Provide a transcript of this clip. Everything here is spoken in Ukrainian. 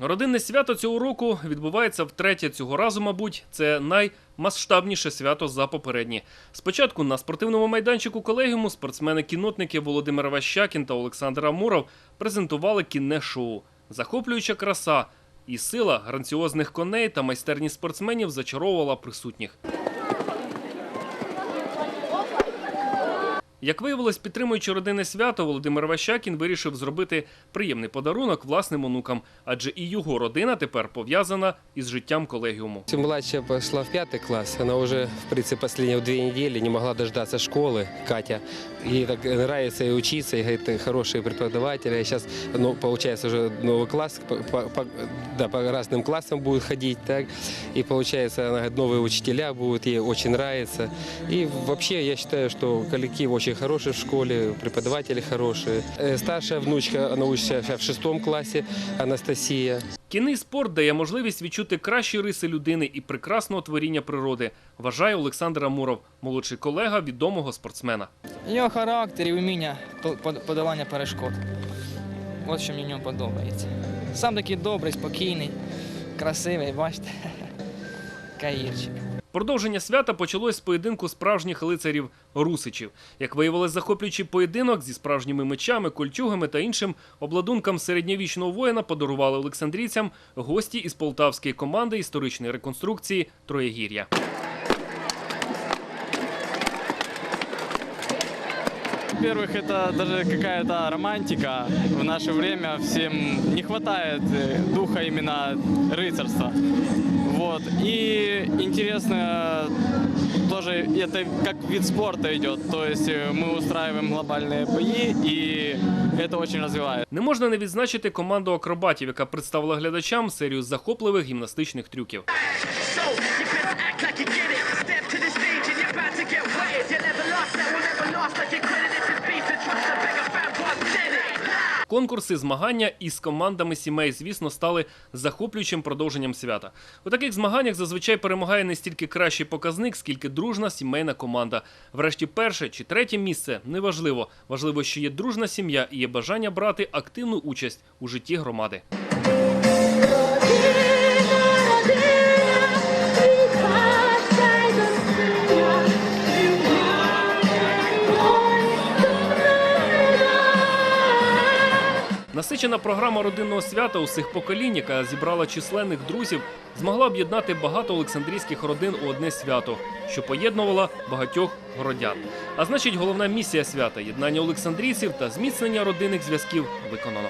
Родинне свято цього року відбувається втретє. Цього разу, мабуть, це наймасштабніше свято за попередні. Спочатку на спортивному майданчику колегіуму спортсмени-кінотники Володимир Ващакін та Олександр Амуров презентували кінне шоу. Захоплююча краса і сила гранціозних коней та майстерні спортсменів зачаровувала присутніх. Як виявилось, підтримуючи родинне свято, Володимир Ващакін вирішив зробити приємний подарунок власним онукам, адже і його родина тепер пов'язана із життям колегіуму. Младшая пошла в пятый класс. Она уже, в принципе, последние две недели не могла дождаться школы, Катя. Ей так нравится и учиться, и говорит, хорошие преподаватели. Сейчас, ну, получается, уже новый класс, по, по- по- да, по разным классам будет ходить, так. И получается, она говорит, новые учителя будут, ей очень нравится. И вообще, я считаю, что коллектив очень хороший в школе, преподаватели хорошие. Э, Старшая внучка, она учится сейчас в шестом классе, Анастасия. Кінний спорт дає можливість відчути кращі риси людини і прекрасного творіння природи, вважає Олександр Амуров, молодший колега відомого спортсмена. Його характер і вміння по- подолання перешкод. От що мені в ньому подобається. Сам такий добрий, спокійний, красивий, бачите. Каїрчик. Продовження свята почалось з поєдинку справжніх лицарів русичів. Як виявилось, захоплюючий поєдинок зі справжніми мечами, кольчугами та іншим обладункам середньовічного воїна подарували олександрійцям гості із полтавської команди історичної реконструкції Троєгір'я. Во-первых, это даже какая-то романтика. В наше время всем не хватает э, духа именно рыцарства. Вот. И интересно тоже это как вид спорта идет. То есть э, мы устраиваем глобальные бои, и это очень развивает. Не можна не відзначити команду акробатів, яка представила глядачам серію захопливих гімнастичних трюків. So you better act like you get it. Step to the stage and you're about to get wet. You never lost, that will Конкурси, змагання із командами сімей, звісно, стали захоплюючим продовженням свята. У таких змаганнях зазвичай перемагає не стільки кращий показник, скільки дружна сімейна команда. Врешті, перше чи третє місце неважливо. Важливо, що є дружна сім'я і є бажання брати активну участь у житті громади. Насичена програма родинного свята усіх поколінь, яка зібрала численних друзів, змогла об'єднати багато олександрійських родин у одне свято, що поєднувала багатьох городян. А значить, головна місія свята єднання олександрійців та зміцнення родинних зв'язків виконано.